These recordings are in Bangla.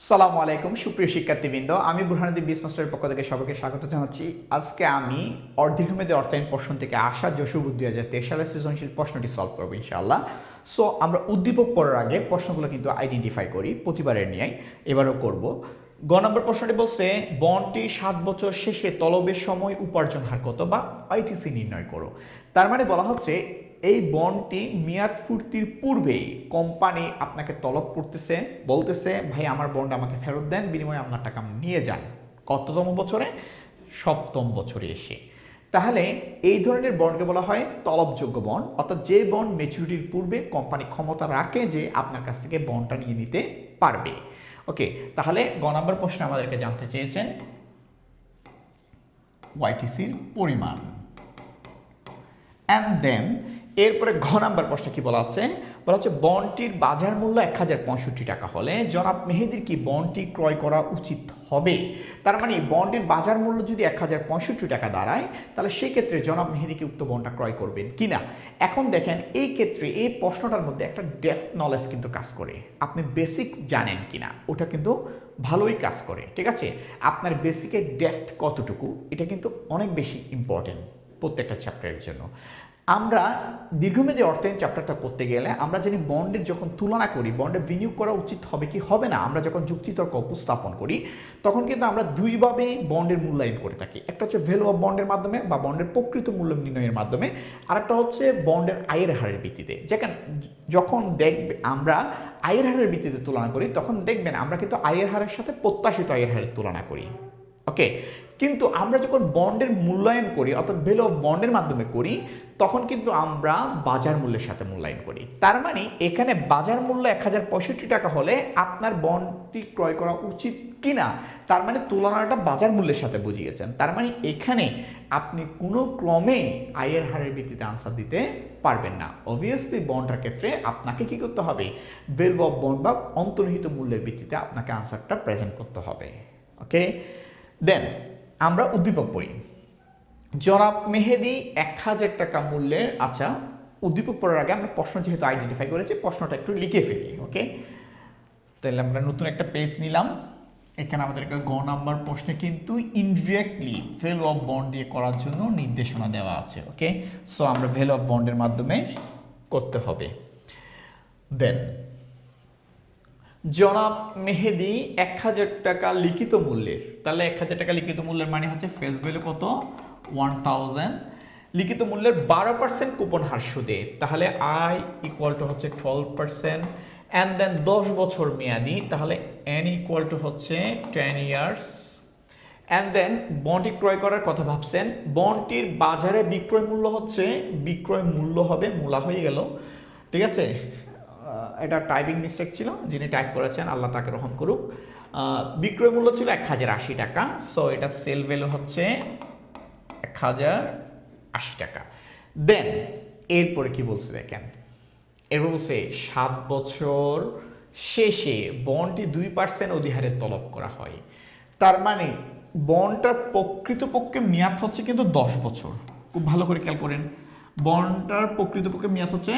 সালামু আলাইকুম, সুপ্রিয় শিক্ষার্থীবৃন্দ। আমি বুরহানুদ্দিন বিস মাস্টারের পক্ষ থেকে সবাইকে স্বাগত জানাচ্ছি। আজকে আমি অর্ধদীর্ঘমেয়াদী অর্থায়ন প্রশ্ন থেকে আসা যশোর দুই হাজার তেইশ সালের সৃজনশীল প্রশ্নটি সলভ করব ইনশাআল্লাহ। সো আমরা উদ্দীপক পড়ার আগে প্রশ্নগুলো কিন্তু আইডেন্টিফাই করি প্রতিবারের নিয়ে এবারও করব। গ নম্বর প্রশ্নটি বলছে, বন্ডটি সাত বছর শেষে তলবের সময় উপার্জন হার কত বা আইটিসি নির্ণয় করো। তার মানে বলা হচ্ছে, এই বন্ডটি মেয়াদ ফুর্তির পূর্বেই কোম্পানি আপনাকে তলব করতেছে, বলতেছে, ভাই, আমার বন্ড আমাকে ফেরত দেন, বিনিময়ে আপনার টাকা নিয়ে যান কততম বছরে? সপ্তম বছরে এসে। তাহলে এই ধরনের বন্ডকে বলা হয় তলবযোগ্য বন্ড। অর্থাৎ যে বন্ড মেচুরিটির পূর্বে কোম্পানি ক্ষমতা রাখে যে আপনার কাছ থেকে বন্ডটা নিয়ে নিতে পারবে। ওকে তাহলে গ নম্বর প্রশ্নে আমাদেরকে জানতে চেয়েছেন ওয়াইটিসির পরিমাণ। অ্যান্ড দেন এরপরে ঘ নাম্বার প্রশ্ন কি বলা আছে? বলা হচ্ছে, বন্ডটির বাজার মূল্য এক হাজার পঁয়ষট্টি টাকা হলে জনাব মেহেদির কি বন্ডটি ক্রয় করা উচিত হবে? তার মানে বন্ডের বাজার মূল্য যদি এক হাজার পঁয়ষট্টি টাকা দাঁড়ায়, তাহলে সেক্ষেত্রে জনাব মেহেদিকে উক্ত বন্ডটা ক্রয় করবেন কিনা এখন দেখেন, এই ক্ষেত্রে এই প্রশ্নটার মধ্যে একটা ডেফথ নলেজ কিন্তু কাজ করে। আপনি বেসিক জানেন কিনা ওটা কিন্তু ভালোই কাজ করে, ঠিক আছে? আপনার বেসিকের ডেফথ কতটুকু, এটা কিন্তু অনেক বেশি ইম্পর্টেন্ট প্রত্যেকটা চ্যাপ্টারের জন্য। আমরা দীর্ঘমেয়াদী অর্থায়ন চ্যাপ্টারটা করতে গেলে আমরা জানি বন্ডের যখন তুলনা করি বন্ডে বিনিয়োগ করা উচিত হবে কি হবে না, আমরা যখন যুক্তিতর্ক উপস্থাপন করি, তখন কিন্তু আমরা দুইভাবে বন্ডের মূল্যায়ন করে থাকি। একটা হচ্ছে ভ্যালু অফ বন্ডের মাধ্যমে বা বন্ডের প্রকৃত মূল্য নির্ণয়ের মাধ্যমে, আরেকটা হচ্ছে বন্ডের আয়ের হারের ভিত্তিতে। যেখানে, যখন দেখবে, আমরা আয়ের হারের ভিত্তিতে তুলনা করি, তখন দেখবেন আমরা কিন্তু আয়ের হারের সাথে প্রত্যাশিত আয়ের হারের তুলনা করি। ওকে কিন্তু আমরা যখন বন্ডের মূল্যায়ন করি, অর্থাৎ ভ্যালু অফ বন্ডের মাধ্যমে করি, তখন কিন্তু আমরা বাজার মূল্যের সাথে মূল্যায়ন করি। তার মানে এখানে বাজার মূল্য এক হাজার পঁয়ষট্টি টাকা হলে আপনার বন্ডটি ক্রয় করা উচিত কিনা, তার মানে তুলনাটা বাজার মূল্যের সাথে বুঝিয়েছেন। তার মানে এখানে আপনি কোনো ক্রমে আয়ের হারের ভিত্তিতে আনসার দিতে পারবেন না। অবভিয়াসলি বন্ডটার ক্ষেত্রে আপনাকে কি করতে হবে? ভ্যালু অফ বন্ড বা অন্তর্নিহিত মূল্যের ভিত্তিতে আপনাকে আনসারটা প্রেজেন্ট করতে হবে। ওকে দেন আমরা উদ্দীপক পড়ি। জনাব মেহেদি এক হাজার টাকা মূল্যের আচ্ছা উদ্দীপক পড়ার আগে আমরা প্রশ্ন যেহেতু আইডেন্টিফাই করেছি, প্রশ্নটা একটু লিখে ফেলি ওকে তাহলে আমরা নতুন একটা পেজ নিলাম। এখানে আমাদেরকে গ নাম্বার প্রশ্নে কিন্তু ইনডিরেক্টলি ভ্যালু অফ বন্ড দিয়ে করার জন্য নির্দেশনা দেওয়া আছে ওকে সো আমরা ভ্যালু অফ বন্ডের মাধ্যমে করতে হবে। দেন জনাব মেহেদি এক হাজার টাকা লিখিত মূল্যের। তাহলে এক হাজার টাকা লিখিত মূল্যের মানে হচ্ছে ফেস ভ্যালু কত? ওয়ান লিখিত মূল্যের বারো পার্সেন্ট কুপন হার সুদে। তাহলে আই ইকুয়াল টু হচ্ছে টুয়েলভ পার্সেন্ট অ্যান্ড দেন দশ বছর মেয়াদি, তাহলে এন ইকুয়াল টু হচ্ছে টেন ইয়ার্স অ্যান্ড দেন বন্ডটি ক্রয় করার কথা ভাবছেন। বন্ডটির বাজারে বিক্রয় মূল্য হচ্ছে, বিক্রয় মূল্য হবে, মূলা হয়ে গেল। ঠিক আছে? এটা টাইপিং মিস্টেক ছিল, যিনি টাইপ করেছেন, আল্লাহ তাকে রহম করুক। বিক্রয় মূল্য ছিল এক হাজার আশি টাকা সো এটা সেল ভ্যালু হচ্ছে এক হাজার আশি টাকা। দেন এরপরে কি বলছে দেখেন? এরপর বলছে, সাত বছর শেষে বন্ডটি দুই পার্সেন্ট অধিহারে তলব করা হয়। তার মানে বন্ডটার প্রকৃতপক্ষে মেয়াদ হচ্ছে কিন্তু দশ বছর। খুব ভালো করে খেয়াল করেন। বন্ডটার প্রকৃতপক্ষে মেয়াদ হচ্ছে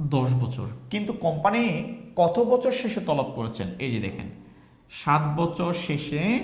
দশ বছর। কিন্তু কোম্পানি কত বছর শেষে তলব করেছেন? এই যে দেখেন, সাত বছর শেষে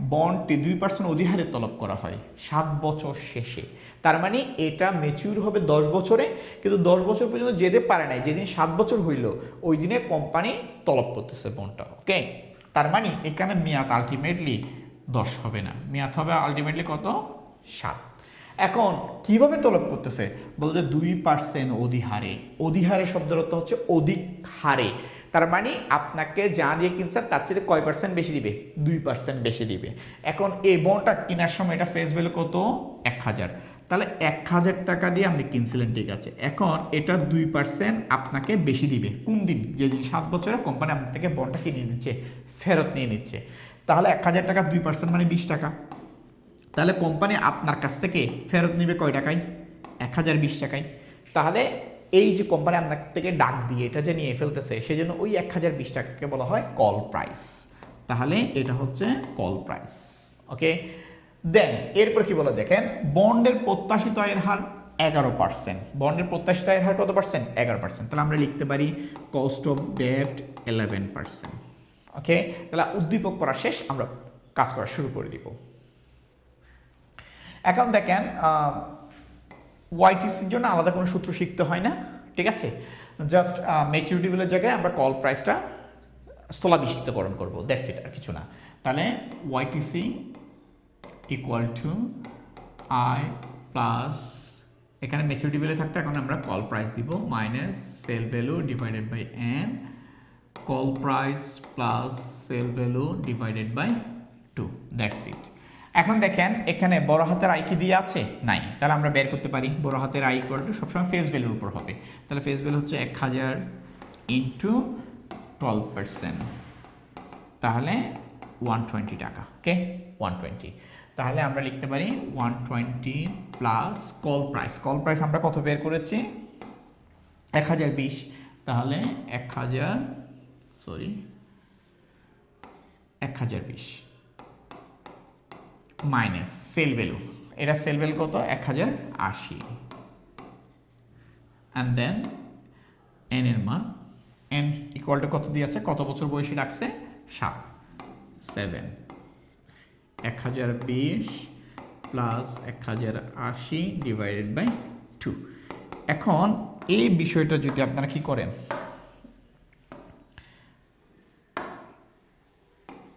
বন্ডটি দুই পার্সেন্ট অধিহারে তলব করা হয়, সাত বছর শেষে। তার মানে এটা মেচিউর হবে দশ বছরে, কিন্তু দশ বছর পর্যন্ত যেতে পারে নাই। যেদিন সাত বছর হইল, ওই দিনে কোম্পানি তলব করতেছে বন্ডটা ওকে তার মানে এখানে মেয়াদ আলটিমেটলি দশ হবে না। মেয়াদ হবে আলটিমেটলি কত? সাত। এখন কীভাবে তলব করতেছে? বলতে দুই পার্সেন্ট অধিহারে। অধিহারে শব্দের অর্থ হচ্ছে অধিক হারে তার মানে আপনাকে যা দিয়ে কিনছেন তার চেয়ে কয় পার্সেন্ট বেশি দিবে? দুই পার্সেন্ট বেশি দিবে। এখন এই বনটা কেনার সময় এটা ফেস ভ্যালু কত? এক হাজার। তাহলে এক হাজার টাকা দিয়ে আপনি কিনছিলেন, ঠিক আছে। এখন এটা দুই পার্সেন্ট আপনাকে বেশি দিবে। কোন দিন? যেদিন সাত বছরে কোম্পানি আপনার থেকে বনটা কিনে নিচ্ছে, ফেরত নিয়ে নিচ্ছে। তাহলে এক হাজার টাকা দুই পার্সেন্ট মানে বিশ টাকা। তাহলে কোম্পানি আপনার কাছ থেকে ফেরত নেবে কয় টাকায়? এক হাজার বিশ টাকায়। তাহলে এই যে কোম্পানি আপনার থেকে ডাক দিয়ে এটা যে নিয়ে ফেলতেছে সেই জন্য ওই এক হাজার বিশ টাকাকে বলা হয় কল প্রাইস তাহলে এটা হচ্ছে কল প্রাইস ওকে দেন এরপর কি বলে দেখেন? বন্ডের প্রত্যাশিত আয়ের হার এগারো পার্সেন্ট বন্ডের প্রত্যাশিত আয়ের হার কত পার্সেন্ট এগারো পার্সেন্ট তাহলে আমরা লিখতে পারি কস্ট অফ ডেফট ইলেভেন পার্সেন্ট ওকে তাহলে উদ্দীপক করা শেষ, আমরা কাজ করা শুরু করে দিব। এখন দেখেন ওয়াইটিসির জন্য আলাদা কোনো সূত্র শিখতে হয় না, ঠিক আছে? জাস্ট মেচুরিটিগুলোর জায়গায় আমরা কল প্রাইসটা স্থলাভিষিক্তকরণ করব দ্যাটস ইট আর কিছু না। তাহলে YTC equal to I plus এখানে মেচুরিটি ভ্যালু থাকতে এখন আমরা কল প্রাইস দিব minus sale value divided by N call price plus sale value divided by two that's it এখন দেখেন এখানে বড় হাতের আই কি দিয়ে আছে? নাই। তাহলে আমরা বের করতে পারি। বড় হাতের আই ইকুয়াল টু সবসময় ফেস ভ্যালুর উপর হবে। তাহলে ফেস ভ্যালু হচ্ছে এক হাজার ইন্টু টুয়েলভ পার্সেন্ট তাহলে ওয়ান টোয়েন্টি টাকা। ওকে ওয়ান টোয়েন্টি তাহলে আমরা লিখতে পারি one twenty plus call price call price আমরা কত বের করেছি? এক হাজার বিশ। তাহলে এক হাজার সরি এক হাজার বিশ। Minus sale value. এটা সেল ভ্যালু কত? এক হাজার আশি। অ্যান্ড দেন এন এর মান এন ইকুয়ালটা কত দিয়ে আছে কত বছর বয়সী রাখছে? সাত। সেভেন এক হাজার বিশ প্লাস এক হাজার আশি ডিভাইডেড বাই টু এখন, এই বিষয়টা যদি আপনারা কি করেন,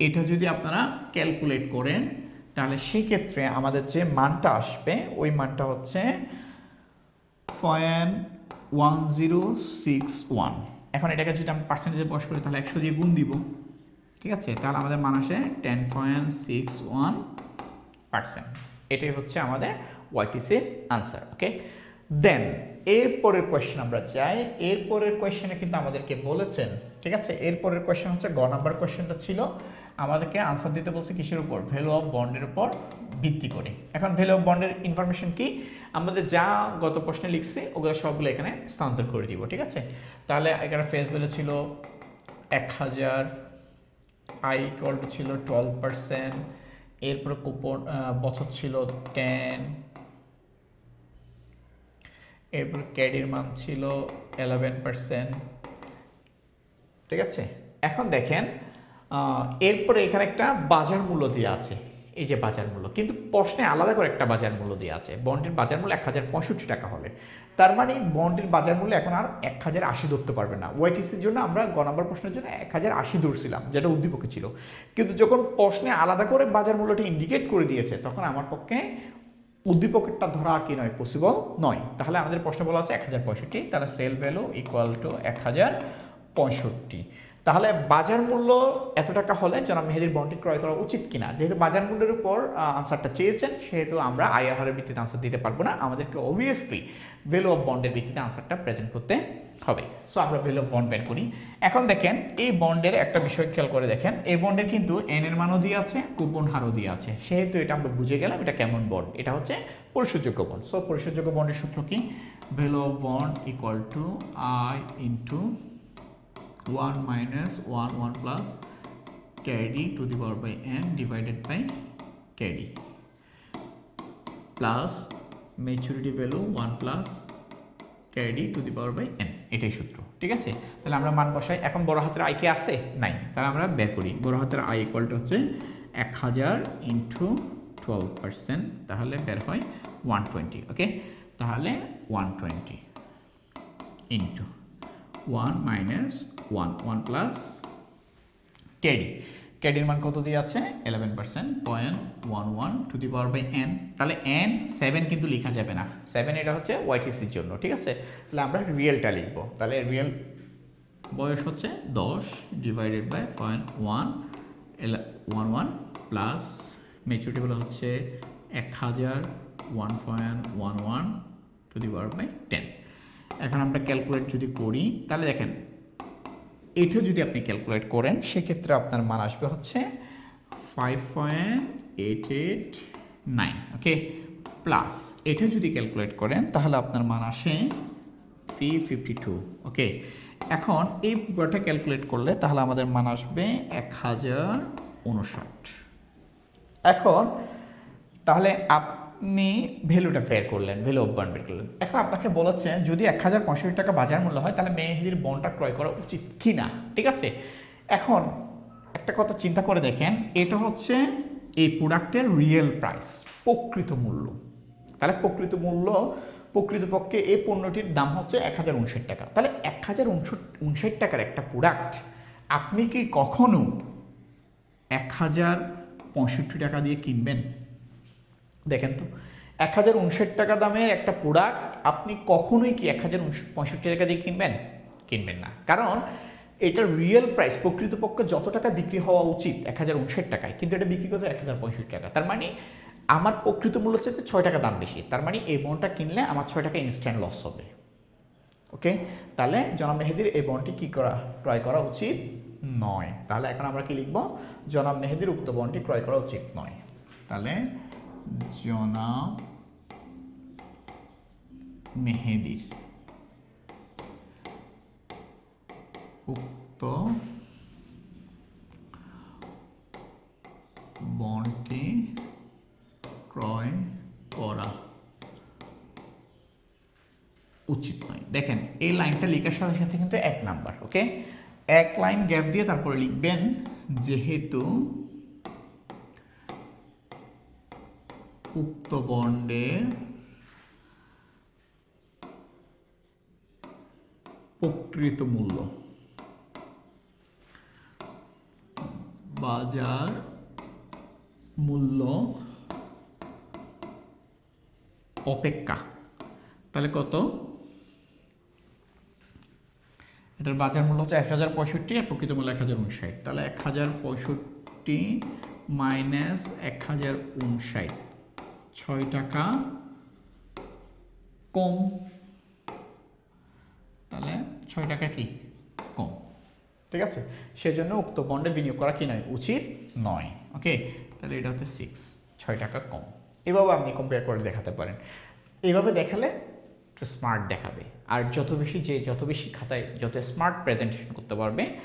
এটা যদি আপনারা ক্যালকুলেট করেন তাহলে সেক্ষেত্রে আমাদের যে মানটা আসবে, ওই মানটা হচ্ছে point one zero six one এখন এটাকে যদি আমরা পার্সেন্টেজে বস করি, তাহলে একশো দিয়ে গুণ দিব। ঠিক আছে? তাহলে আমাদের মান আসে ten point six one percent এটাই হচ্ছে আমাদের ওয়াইটিসির আনসার ওকে দেন এরপরের কোয়েশ্চেন আমরা যাই। এরপরের কোয়েশ্চেনে কিন্তু আমাদেরকে বলেছেন, ঠিক আছে? এরপরের কোয়েশ্চেন হচ্ছে গ নাম্বার কোয়েশ্চেনটা ছিল। আমাদেরকে আনসার দিতে বলছে কিসের উপর? ভ্যালু অফ বন্ডের উপর ভিত্তি করে। এখন ভ্যালু অফ বন্ডের ইনফরমেশন কি? আমাদের যা গত প্রশ্নে লিখছি, ওগুলো সবগুলো এখানে স্থানান্তর করে দিব, ঠিক আছে? তাহলে এখানে ফেস ভ্যালু ছিল এক হাজার আই টু ছিল টুয়েলভ পার্সেন্ট এরপরে কুপন বছর ছিল টেন এরপর ক্যাডির মান ছিল এলেভেন পার্সেন্ট ঠিক আছে? এখন দেখেন এরপরে এখানে একটা বাজার মূল্য দেওয়া আছে। এই যে বাজার মূল্য। কিন্তু প্রশ্নে আলাদা করে একটা বাজার মূল্য দেওয়া আছে। বন্ডের বাজার মূল্য এক হাজার পঁয়ষট্টি টাকা হলে। তার মানে বন্ডের বাজার মূল্য এখন আর এক হাজার আশি ধরতে পারবে না। ওয়াইটিসির জন্য আমরা গ নম্বর প্রশ্নের জন্য এক হাজার আশি ধরছিলাম, যেটা উদ্দীপকে ছিল। কিন্তু যখন প্রশ্নে আলাদা করে বাজার মূল্যটা ইন্ডিকেট করে দিয়েছে, তখন আমার পক্ষে উদ্দীপকেরটা ধরা আর কি নয় পসিবল নয়। তাহলে আমাদের প্রশ্ন বলা হচ্ছে এক হাজার পঁয়ষট্টি, তাহলে সেল ভ্যালু ইকুয়াল টু এক হাজার পঁয়ষট্টি। তাহলে বাজার মূল্য এত টাকা হলে জনাব মেহেদির বন্ডটি ক্রয় করা উচিত কিনা? যেহেতু বাজার মূল্যের উপর আনসারটা চেয়েছেন, সেহেতু আমরা আইআর আইআরহারের ভিত্তিতে আনসার দিতে পারব না। আমাদেরকে অবভিয়াসলি ভ্যালু অফ বন্ডের ভিত্তিতে আনসারটা প্রেজেন্ট করতে হবে। সো আমরা ভ্যালু অফ বন্ড বের করি। এখন দেখেন, এই বন্ডের একটা বিষয় খেয়াল করে দেখেন। এই বন্ডের কিন্তু এন এর মানও দিয়ে আছে, কুপন হারও দিয়ে আছে। সেহেতু এটা আমরা বুঝে গেলাম, এটা কেমন বন্ড এটা হচ্ছে পরিশোধযোগ্য বন্ড সো পরিশোধযোগ্য বন্ডের সূত্র কি? Value of bond equal to I into one minus one one plus carry to the power by N divided by carry plus maturity value one plus carry to the power by N এটাই সূত্র, ঠিক আছে? তাহলে আমরা মান বসাই। এখন বড় হাতের আই কি আছে? নাই। তাহলে আমরা বের করি। বড় হাতের আই ইকুয়ালটা হচ্ছে এক হাজার ইন্টু টুয়েলভ পার্সেন্ট তাহলে বের হয় ওয়ান টোয়েন্টি ওকে তাহলে one twenty into one minus one one plus Kd ক্যাডির মান কত দিয়ে আছে eleven percent point one one to the by N তাহলে এন সেভেন কিন্তু লেখা যাবে না। সেভেন এটা হচ্ছে ওয়াইটিসির জন্য, ঠিক আছে? তাহলে আমরা রিয়েলটা লিখব। তাহলে রিয়েল বয়স হচ্ছে দশ divided by point one one one plus maturity বলে হচ্ছে এক হাজার one point one one to the by ten এখন আমরা ক্যালকুলেট যদি করি, তাহলে দেখেন এটা যদি আপনি ক্যালকুলেট করেন, সেক্ষেত্রে আপনার মান আসবে হচ্ছে five eight eight nine okay plus এটা যদি ক্যালকুলেট করেন, তাহলে আপনার মান আসে থ্রি ফিফটি টু ওকে এখন এই পুরোটা ক্যালকুলেট করলে, তাহলে আমাদের মান আসবে এক হাজার উনষাট। এখন, তাহলে আপনি ভ্যালুটা ফেয়ার করলেন ভ্যালু বন্ড বের করলেন। এখন আপনাকে বলেছেন যদি এক হাজার পঁয়ষট্টি টাকা বাজার মূল্য হয়, তাহলে মেহেদির বনটা ক্রয় করা উচিত কি না ঠিক আছে? এখন একটা কথা চিন্তা করে দেখেন, এটা হচ্ছে এই প্রোডাক্টের রিয়েল প্রাইস প্রকৃত মূল্য। তাহলে প্রকৃত মূল্য, প্রকৃতপক্ষে এই পণ্যটির দাম হচ্ছে এক হাজার উনষাট টাকা। তাহলে এক হাজার উনষাট টাকার একটা প্রোডাক্ট আপনি কি কখনো এক হাজার পঁয়ষট্টি টাকা দিয়ে কিনবেন? দেখেন তো, এক হাজার উনষাট টাকা দামের একটা প্রোডাক্ট আপনি কখনোই কি এক হাজার পঁয়ষট্টি টাকা দিয়ে কিনবেন? কিনবেন না। কারণ এটার রিয়েল প্রাইস প্রকৃতপক্ষে যত টাকা বিক্রি হওয়া উচিত এক হাজার উনষাট টাকায়, কিন্তু এটা বিক্রি করতে এক হাজার পঁয়ষট্টি টাকা। তার মানে আমার প্রকৃত মূল্য হচ্ছে ছয় টাকা দাম বেশি। তার মানে এই বনটা কিনলে আমার ছয় টাকা ইনস্ট্যান্ট লস হবে। ওকে তাহলে জনাব মেহেদির এই বনটি কী করা, ক্রয় করা উচিত? নয়। তাহলে এখন আমরা কি লিখব? জনাব মেহেদির উক্ত বনটি ক্রয় করা উচিত নয়। তাহলে জনাব মেহেদির উক্ত বন্ডটি ক্রয় করা উচিত নয়। দেখেন, এই লাইনটা লেখার সাথে সাথে কিন্তু এক নাম্বার, ওকে? এক লাইন গ্যাপ দিয়ে তারপরে লিখবেন, যেহেতু উক্ত বন্ডের প্রকৃত মূল্য। বাজার মূল্য অপেক্ষা। তাহলে কত? এটার বাজার মূল্য হচ্ছে এক হাজার পঁয়ষট্টি আর প্রকৃত মূল্য এক হাজার উনষাট। তাহলে এক হাজার পঁয়ষট্টি মাইনাস এক হাজার উনষাট। ছয় টাকা কম। তাহলে ছয় টাকা কি? কম। ঠিক আছে? সেজন্য উক্ত বন্ডে বিনিয়োগ করা কি নয়, উচিত নয়। ওকে তাহলে এটা হচ্ছে সিক্স ছয় টাকা কম। এভাবে আপনি কম্পেয়ার করে দেখাতে পারেন। এইভাবে দেখালে একটু স্মার্ট দেখাবে। আর যত বেশি যে যত বেশি খাতায় যত স্মার্ট প্রেজেন্টেশন করতে পারবে,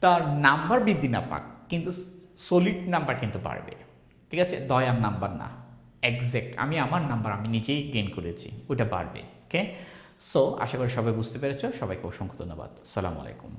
তার নাম্বার বৃদ্ধি না পাক, কিন্তু সলিড নাম্বার কিন্তু বাড়বে। ঠিক আছে? দয়ার নাম্বার না। এক্স্যাক্ট আমি আমার নাম্বার আমি নিজেই গেইন করেছি ওটা বাড়বে ওকে সো আশা করি সবাই বুঝতে পেরেছ, সবাইকে অসংখ্য ধন্যবাদ, সালামু আলাইকুম।